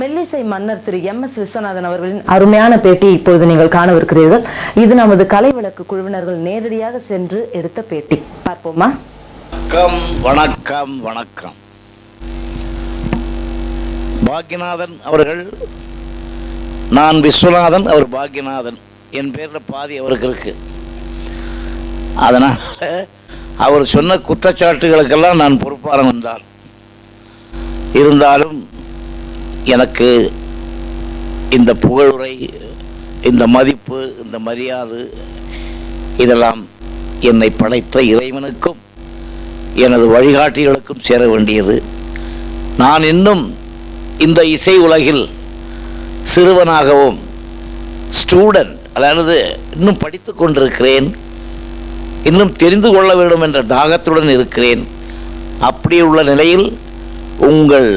மெல்லிசை மன்னர் திரு M S Viswanathan அவர்களின் அருமையான பேட்டி இப்பொழுது நீங்கள் காணவிருக்கிறீர்கள். இது நமது கலை விளக்கு குழுவினர்கள் நேரடியாக சென்று எடுத்த பேட்டி. பார்ப்போமா? வணக்கம் வணக்கம் வணக்கம். பாக்யநாதன் அவர்கள் நான் விஸ்வநாதன் அவர் பாக்யநாதன். என் பேரில் பாதி அவருக்கு இருக்கு. அதனால அவர் சொன்ன குற்றச்சாட்டுகளுக்கெல்லாம் நான் பொறுப்பாளன் வந்தார். இருந்தாலும் எனக்கு இந்த புகழுரை இந்த மதிப்பு இந்த மரியாதை இதெல்லாம் என்னை படைத்த இறைவனுக்கும் எனது வழிகாட்டிகளுக்கும் சேர வேண்டியது. நான் இன்னும் இந்த இசை உலகில் சிறுவனாகவும் ஸ்டூடெண்ட் அதாவது இன்னும் படித்து கொண்டிருக்கிறேன் இன்னும் தெரிந்து கொள்ள வேண்டும் என்ற தாகத்துடன் இருக்கிறேன். அப்படி உள்ள நிலையில் உங்கள்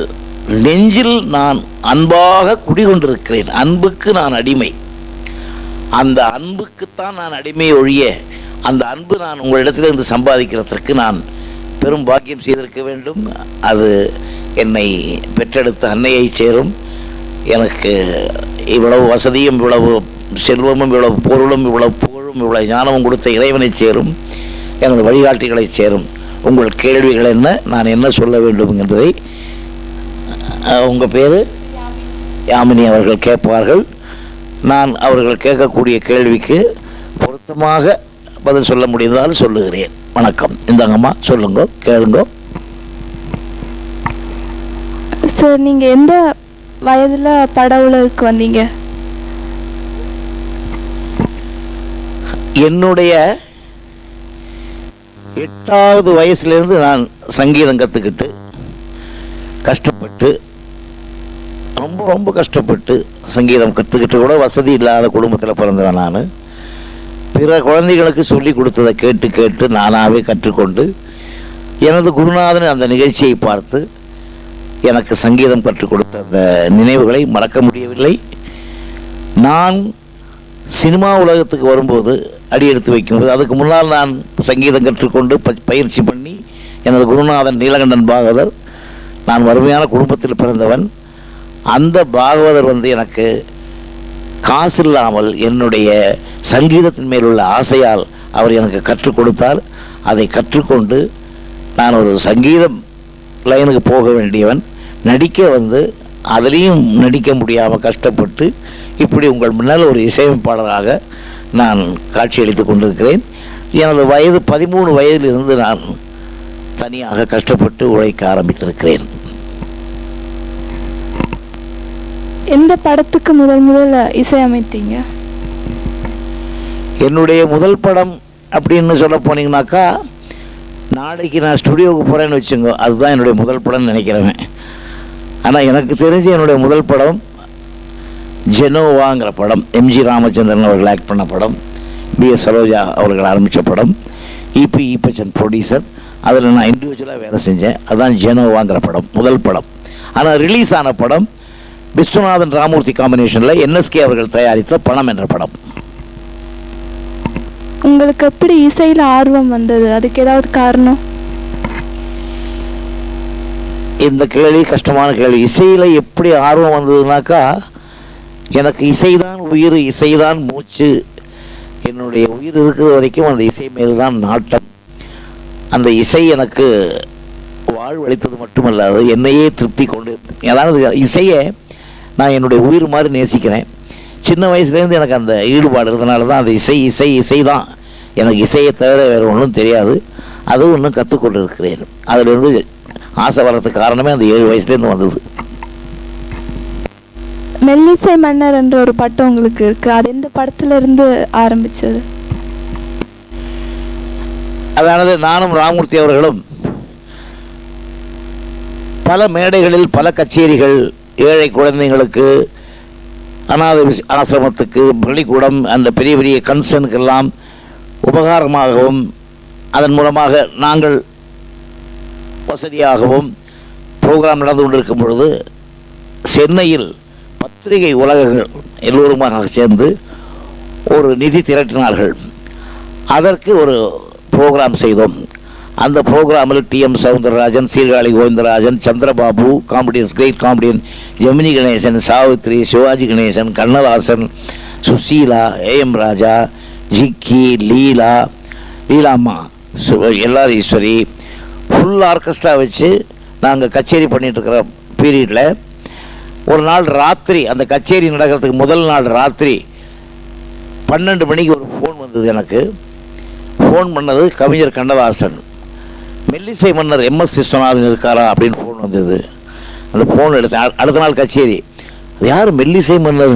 நெஞ்சில் நான் அன்பாக குடிகொண்டிருக்கிறேன். அன்புக்கு நான் அடிமை. அந்த அன்புக்குத்தான் நான் அடிமை ஒழிய அந்த அன்பு நான் உங்களிடத்திலிருந்து சம்பாதிக்கிறதற்கு நான் பெரும் பாக்கியம் செய்திருக்க வேண்டும். அது என்னை பெற்றெடுத்த அன்னையை சேரும். எனக்கு இவ்வளவு வசதியும் இவ்வளவு செல்வமும் இவ்வளவு பொருளும் இவ்வளவு புகழும் இவ்வளவு ஞானமும் கொடுத்த இறைவனை சேரும். எனது வழிகாட்டிகளை சேரும். உங்கள் கேள்விகள் என்ன நான் என்ன சொல்ல வேண்டும் என்பதை அஹ், உங்க பேரு? யாமினி அவர்கள் கேட்பார்கள். நான் அவர்கள் கேட்கக்கூடிய கேள்விக்கு பொருத்தமாக பதில் சொல்ல முடிந்தால் சொல்லுகிறேன். வணக்கம். இந்தாங்கம்மா சொல்லுங்க கேளுங்க. சார் நீங்க எந்த வயதுல பட உலகுக்கு வந்தீங்க? என்னுடைய எட்டாவது வயசுலேருந்து நான் சங்கீதம் கற்றுக்கிட்டு கஷ்டப்பட்டு ரொம்ப ரொம்ப கஷ்டப்பட்டு சங்கீதம் கற்றுக்கிட்டு கூட வசதி இல்லாத குடும்பத்தில் பிறந்தவன் நான். பிற குழந்தைகளுக்கு சொல்லி கொடுத்ததை கேட்டு கேட்டு நானாகவே கற்றுக்கொண்டு எனது குருநாதன் அந்த நிகழ்ச்சியை பார்த்து எனக்கு சங்கீதம் கற்றுக் கொடுத்த அந்த நினைவுகளை மறக்க முடியவில்லை. நான் சினிமா உலகத்துக்கு வரும்போது அடி எடுத்து வைக்கும்போது அதுக்கு முன்னால் நான் சங்கீதம் கற்றுக்கொண்டு ப- பயிற்சி பண்ணி எனது குருநாதன் நீலகண்டன் பாகவதர் நான் வறுமையான குடும்பத்தில் பிறந்தவன். அந்த பாகவதர் வந்து எனக்கு காசு இல்லாமல் என்னுடைய சங்கீதத்தின் மேல் உள்ள ஆசையால் அவர் எனக்கு கற்றுக் கொடுத்தார். அதை கற்றுக்கொண்டு நான் ஒரு சங்கீதம் லைனுக்கு போக வேண்டியவன். நடிக்க வந்து அதுலேயும் நடிக்க முடியாமல் கஷ்டப்பட்டு இப்படி உங்கள் முன்னால் ஒரு இசையமைப்பாளராக நான் காட்சியளித்து கொண்டிருக்கிறேன். எனது வயது பதிமூணு வயதிலிருந்து நான் தனியாக கஷ்டப்பட்டு உழைக்க ஆரம்பித்திருக்கிறேன். எந்த படத்துக்கு முதல் முதல்ல இசையமைத்தீங்க என்னுடைய முதல் படம் அப்படின்னு சொல்ல போனீங்கன்னாக்கா நாளைக்கு நான் ஸ்டுடியோவுக்கு போகிறேன்னு வச்சுங்க அதுதான் என்னுடைய முதல் படம்னு நினைக்கிறவன் ஆனால் எனக்கு தெரிஞ்ச என்னுடைய முதல் படம் ஜெனோவாங்கிற படம் எம்ஜி ராமச்சந்திரன் அவர்கள் ஆக்ட் பண்ண படம் பி எஸ் சரோஜா அவர்கள் ஆரம்பித்த படம் இபி ஈப்பச்சன் ப்ரொடியூசர் அதில் நான் இண்டிவிஜுவலாக வேலை செஞ்சேன். அதுதான் ஜெனோவாங்கிற படம் முதல் படம். ஆனால் ரிலீஸ் ஆன படம் விஸ்வநாதன் ராமூர்த்தி காம்பினேஷனில் என்எஸ்கே அவர்கள் தயாரித்த பணம் என்ற படம். உங்களுக்கு எப்படி இசையில ஆர்வம் வந்தது? அதுக்கு ஏதாவது காரணம்? இந்த கேள்வி கஷ்டமான கேள்வி. இசையில் எப்படி ஆர்வம் வந்ததுனாக்கா எனக்கு இசைதான் உயிர் இசைதான் மூச்சு. என்னுடைய உயிர் இருக்கிற வரைக்கும் அந்த இசை மேல் தான் நாட்டம். அந்த இசை எனக்கு வாழ்வளித்தது மட்டுமல்லாது என்னையே திருப்தி கொண்டு அதாவது இசையை நான் என்னுடைய உயிர் மாதிரி நேசிக்கிறேன். சின்ன வயசுலேருந்து எனக்கு அந்த ஈடுபாடு இருந்தனால தான் அந்த இசை இசை இசை தான் எனக்கு இசையை தவிர வேறு ஒன்றும் தெரியாது. அதுவும் இன்னும் கற்றுக்கொண்டு இருக்கிறேன் அதிலிருந்து ஆசை வர்றதுக்கு காரணமே அந்த ஏழு வயசுலேருந்து வந்தது. மெல்லிசை மன்னர் என்ற ஒரு பட்டம் உங்களுக்கு இருக்கு. அது எந்த படத்துல இருந்து ஆரம்பிச்சது? அதானது நானும் ராமூர்த்தி அவர்களும் பல மேடைகளில் பல கச்சேரிகள் ஏழை குழந்தைங்களுக்கு அநாத ஆசிரமத்துக்கு பள்ளிக்கூடம் அந்த பெரிய பெரிய கன்சர்னுக்கெல்லாம் உபகாரமாகவும் அதன் மூலமாக நாங்கள் வசதியாகவும் ப்ரோக்ராம் நடந்து கொண்டிருக்கும் பொழுது சென்னையில் பத்திரிகை உலகங்கள் எல்லோருமாக சேர்ந்து ஒரு நிதி திரட்டினார்கள். அதற்கு ஒரு ப்ரோக்ராம் செய்தோம். அந்த ப்ரோக்ராமில் T M Soundararajan Sirkazhi Govindarajan Chandrababu comedians great comedian Gemini Ganesan Savitri Sivaji Ganesan Kannadasan Susheela A M Raja Jikki Leela Leelamma சு- எல்லார் ஈஸ்வரி ஃபுல் ஆர்கெஸ்ட்ரா வச்சு நாங்கள் கச்சேரி பண்ணிகிட்ருக்கிற பீரியடில் ஒரு நாள் ராத்திரி அந்த கச்சேரி நடக்கிறதுக்கு முதல் நாள் ராத்திரி பன்னெண்டு மணிக்கு ஒரு ஃபோன் வந்தது எனக்கு. ஃபோன் பண்ணது கவிஞர் கண்ணதாசன். மெல்லிசை மன்னர் எம் எஸ் விஸ்வநாதன் இருக்காரா அப்படின்னு ஃபோன் வந்தது. அந்த ஃபோன் எடுத்தேன். அடுத்த நாள் கச்சேரி. அது யார் மெல்லிசை மன்னர்?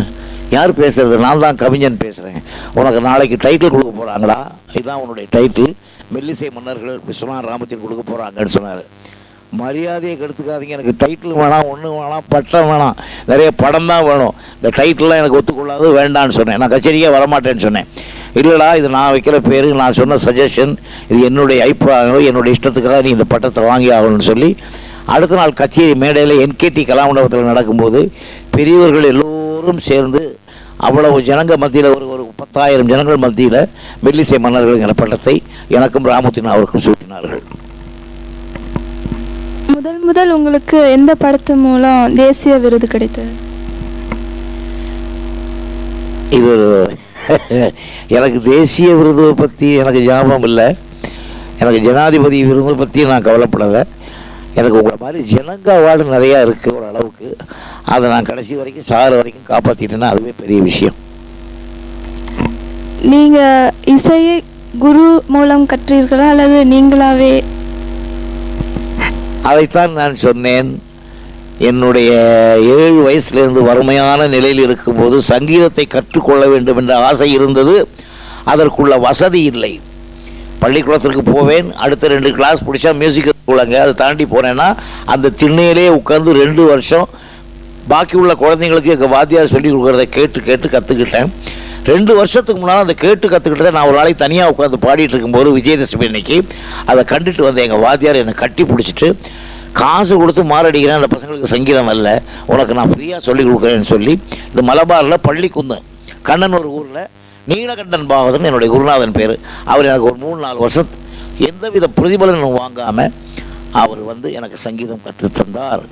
யார் பேசுறது? நான் தான் கவிஞன் பேசுகிறேன் உனக்கு நாளைக்கு டைட்டில் கொடுக்க போகிறாங்களா இதுதான் உன்னுடைய டைட்டில் மெல்லிசை மன்னர்கள் விஸ்வநாத ராமத்தின் கொடுக்க போகிறாங்கன்னு சொன்னார். மரியாதையை கெடுத்துக்காதீங்க. எனக்கு டைட்டில் வேணாம் ஒன்று வேணாம் பட்டம் வேணாம். நிறைய படம் தான் வேணும். இந்த டைட்டில்லாம் எனக்கு ஒத்துக்கொள்ளாது வேண்டான்னு சொன்னேன். நான் கச்சேரிக்கே வரமாட்டேன்னு சொன்னேன். இல்லைடா இது நான் வைக்கிற பேரு நான் சொன்ன சஜஷன் இது என்னுடைய அபிப்பிராயம் என்னுடைய இஷ்டத்துக்காக நீ இந்த பட்டத்தை வாங்கி ஆகணும்னு சொல்லி அடுத்த நாள் கச்சேரி மேடையில் என்கேடி கலாமண்டபத்தில் நடக்கும்போது பெரியவர்கள் எல்லோரும் சேர்ந்து அவ்வளவு ஜனங்க மத்தியில் ஒரு ஒரு பத்தாயிரம் ஜனங்கள் மத்தியில் மெல்லிசை மன்னர்கள்ங்கிற பட்டத்தை எனக்கும் ராமத்தின் அவருக்கும் சூட்டினார்கள். முதல் முதல் உங்களுக்கு எந்த படத்து மூலம் தேசிய விருது கிடைத்தது? இது ஒரு எனக்கு தேசிய விருது பற்றி எனக்கு ஞாபகம் இல்லை. எனக்கு ஜனாதிபதி விருது பற்றி நான் கவலைப்படலை. எனக்கு உங்களை மாதிரி ஜனங்க அவார்டு நிறையா இருக்குது ஒரு அளவுக்கு. அதை நான் கடைசி வரைக்கும் சார் வரைக்கும் காப்பாற்றிட்டேன்னா அதுவே பெரிய விஷயம். நீங்க இசையை குரு மூலம் கற்றீர்களா அல்லது நீங்களாவே? அதைத்தான் நான் சொன்னேன். என்னுடைய ஏழு வயசுலேருந்து வறுமையான நிலையில் இருக்கும்போது சங்கீதத்தை கற்றுக்கொள்ள வேண்டும் என்ற ஆசை இருந்தது. அதற்குள்ள வசதி இல்லை. பள்ளிக்கூடத்திற்கு போவேன். அடுத்த ரெண்டு கிளாஸ் பிடிச்சா மியூசிக் ஸ்கூலங்க அதை தாண்டி போனேன்னா அந்த திண்ணையிலே உட்காந்து ரெண்டு வருஷம் பாக்கி உள்ள குழந்தைங்களுக்கு எங்கள் வாத்தியார் சொல்லி கொடுக்குறத கேட்டு கேட்டு கற்றுக்கிட்டேன் ரெண்டு வருஷத்துக்கு முன்னால் அந்த கேட்டு கற்றுக்கிட்டதை நான் ஒரு நாளைக்கு தனியாக உட்காந்து பாடிட்டு இருக்கும்போது விஜயதசமி அன்னைக்கு அதை கண்டுட்டு வந்த எங்கள் வாத்தியார் என்னை கட்டி பிடிச்சிட்டு காசு கொடுத்து மாரடிக்கிறேன் அந்த பசங்களுக்கு சங்கீதம் அல்ல. உனக்கு நான் ஃப்ரீயாக சொல்லி கொடுக்குறேன்னு சொல்லி இந்த மலபாரில் பள்ளிக்குந்தன் கண்ணன் ஒரு ஊரில் நீலகண்டன் பாகவதன் என்னுடைய குருநாதன் பேர். அவர் எனக்கு ஒரு மூணு நாலு வருஷம் எந்தவித பிரதிபலனும் வாங்காமல் அவர் வந்து எனக்கு சங்கீதம் கற்றுத் தந்தார்.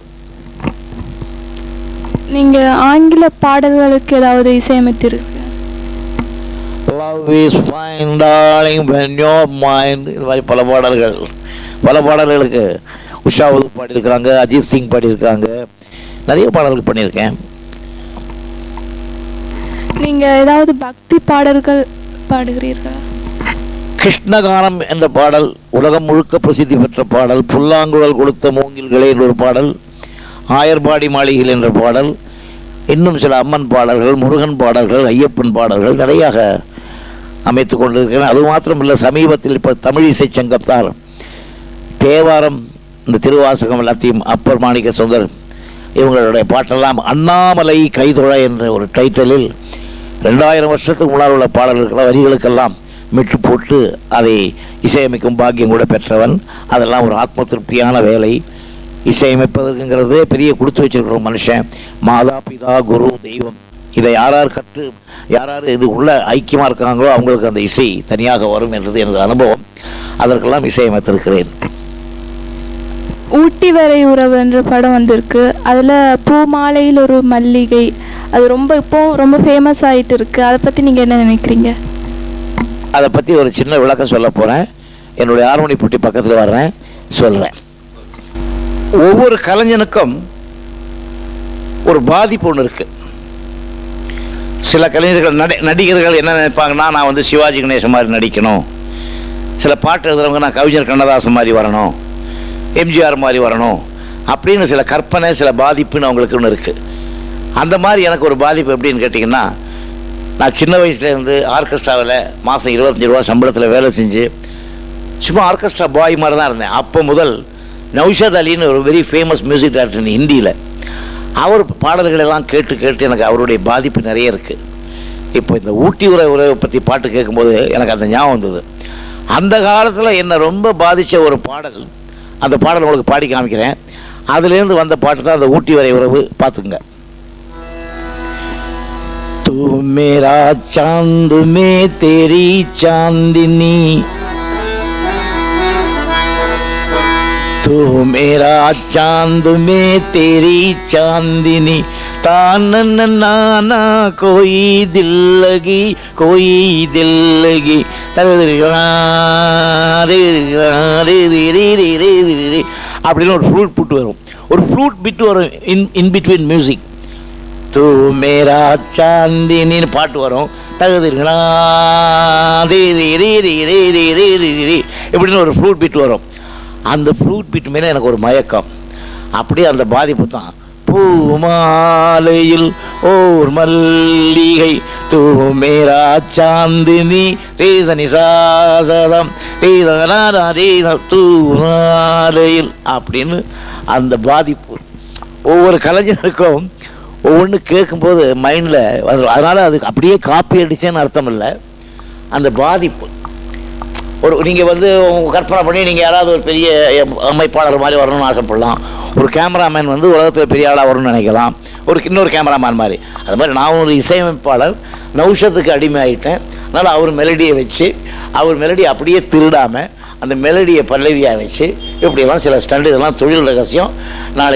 நீங்க ஆங்கில பாடல்களுக்கு ஏதாவது இசையமைத்திருக்கு love is fine darling when your mind இது மாதிரி பல பாடல்கள். பல பாடல்களுக்கு உஷா உது பாடியிருக்கிறாங்க அஜித் சிங் பாடியிருக்காங்க நிறைய பாடல்கள் பண்ணியிருக்கேன். நீங்க ஏதாவது பக்தி பாடல்கள் பாடுகிறீர்களா? கிருஷ்ணகானம் என்ற பாடல் உலகம் முழுக்க பிரசித்தி பெற்ற பாடல் புல்லாங்குழல் கொடுத்த மூங்கில்களே என்ற ஒரு பாடல் ஆயர்பாடி மாளிகைகள் என்ற பாடல் இன்னும் சில அம்மன் பாடல்கள் முருகன் பாடல்கள் ஐயப்பன் பாடல்கள் நிறையாக அமைத்து கொண்டிருக்கிறேன். அது மாத்திரமில்லை சமீபத்தில் இப்போ தமிழ் இசை சங்கத்தார் தேவாரம் இந்த திருவாசகம் எல்லாத்தையும் அப்பர் மாணிக்க சுந்தர் இவங்களுடைய பாட்டெல்லாம் அண்ணாமலை கைதொழ என்ற ஒரு டைட்டலில் ரெண்டாயிரம் வருஷத்துக்கு முன்னால் உள்ள பாடல்கள் வரிகளுக்கெல்லாம் மிட்டு போட்டு அதை இசையமைக்கும் பாக்கியம் கூட பெற்றவன். அதெல்லாம் ஒரு ஆத்ம திருப்தியான வேலை. இசையமைப்பதற்குங்கிறது பெரிய கொடுத்து வச்சிருக்கிற மனுஷன். மாதா பிதா குரு தெய்வம். இதை யார் யார் கற்று யார் யார் இது உள்ள ஐக்கியமாக இருக்காங்களோ அவங்களுக்கு அந்த இசை தனியாக வரும் என்றது எனது அனுபவம். அதற்கெல்லாம் இசையமைத்திருக்கிறேன். ஊட்டி வரை உறவு என்ற படம் வந்திருக்கு. அதில் பூ மாலையில் ஒரு மல்லிகை. அது ரொம்ப இப்போ ரொம்ப ஃபேமஸ் ஆகிட்டு இருக்கு. அதை பற்றி நீங்கள் என்ன நினைக்கிறீங்க? அதை பற்றி ஒரு சின்ன விளக்கம் சொல்ல போகிறேன் என்னுடைய ஆர்மணி புட்டி பக்கத்தில் வர்றேன். சொல்கிறேன் ஒவ்வொரு கலைஞனுக்கும் ஒரு பாதிப்பு ஒன்று இருக்குது சில கலைஞர்கள் நடி நடிகர்கள் என்ன நினைப்பாங்கன்னா நான் வந்து சிவாஜி கணேசன் மாதிரி நடிக்கணும். சில பாட்டு எழுதுறவங்க நான் கவிஞர் கண்ணதாசன் மாதிரி வரணும். எம்ஜிஆர் மாதிரி வரணும் அப்படின்னு சில கற்பனை சில பாதிப்புன்னு அவங்களுக்கு ஒன்று இருக்குது அந்த மாதிரி எனக்கு ஒரு பாதிப்பு எப்படின்னு கேட்டிங்கன்னா நான் சின்ன வயசுலேருந்து ஆர்கெஸ்ட்ராவில் மாதம் இருபத்தஞ்சி ரூபா சம்பளத்தில் வேலை செஞ்சு சும்மா ஆர்கெஸ்ட்ரா பாய் மாதிரி தான் இருந்தேன். அப்போ முதல் நௌஷாத் அலின்னு ஒரு வெரி ஃபேமஸ் மியூசிக் டைரக்டர் ஹிந்தியில். அவர் பாடல்களெல்லாம் கேட்டு கேட்டு எனக்கு அவருடைய பாதிப்பு நிறைய இருக்குது இப்போ இந்த ஊட்டி உரை உறவை பற்றி பாட்டு கேட்கும்போது எனக்கு அந்த ஞாபகம் வந்தது. அந்த காலத்தில் என்னை ரொம்ப பாதித்த ஒரு பாடல் அந்த பாடல் உங்களுக்கு பாடி காமிக்கிறேன் அதுலேருந்து வந்த பாட்டு தான் அந்த ஊட்டி வரை உறவு பார்த்துக்குங்க तू मेरा चांद में तेरी चांदनी तू मेरा चांद में तेरी चांदनी ತಾನನ್ನ ನಾನ ಕೊಯ್ದಿಲ್ಲಗಿ ಕೊಯ್ದಿಲ್ಲಗಿ அப்படின்னு ஒரு ஃப்ரூட் புட்டு வரும். ஒரு ஃப்ரூட் பிட்டு வரும் இன் இன் பிட்வீன் மியூசிக் தூ மேரா சாந்தினின்னு பாட்டு வரும். தகுதிருங்களா இப்படின்னு ஒரு ஃப்ரூட் பிட் வரும். அந்த ஃப்ரூட் பிட் மேலே எனக்கு ஒரு மயக்கம். அப்படியே அந்த பாதிப்பு தான். பூமாலையில் ஓர் மல்லிகை தூமேரா சாந்தினி ரீசனிசாசதம் சாசதம் ரீசனா ரீச தூமாலையில் அப்படின்னு அந்த பாதிப்பு ஒவ்வொரு கலைஞருக்கும் ஒவ்வொன்று கேட்கும்போது மைண்டில் அதனால் அதுக்கு அப்படியே காப்பி அடிச்சேன்னு அர்த்தம் இல்லை. அந்த பாதிப்பு ஒரு நீங்கள் வந்து உங்கள் கற்பனை பண்ணி நீங்கள் யாராவது ஒரு பெரிய அமைப்பாளர் மாதிரி வரணும்னு ஆசைப்படலாம். ஒரு கேமராமேன் வந்து உலகத்தில் பெரிய ஆளாக வரும்னு நினைக்கலாம். ஒரு இன்னொரு கேமராமேன் மாதிரி. அது மாதிரி நான் ஒரு இசையமைப்பாளர் நௌஷத்துக்கு அடிமை ஆகிட்டேன் அதனால் அவர் மெலடியை வச்சு அவர் மெலடி அப்படியே திருடாமல் அந்த மெலடியை பல்லவியாக வச்சு இப்படியெல்லாம் சில ஸ்டண்ட் இதெல்லாம் தொழில் ரகசியம். நாளைக்கு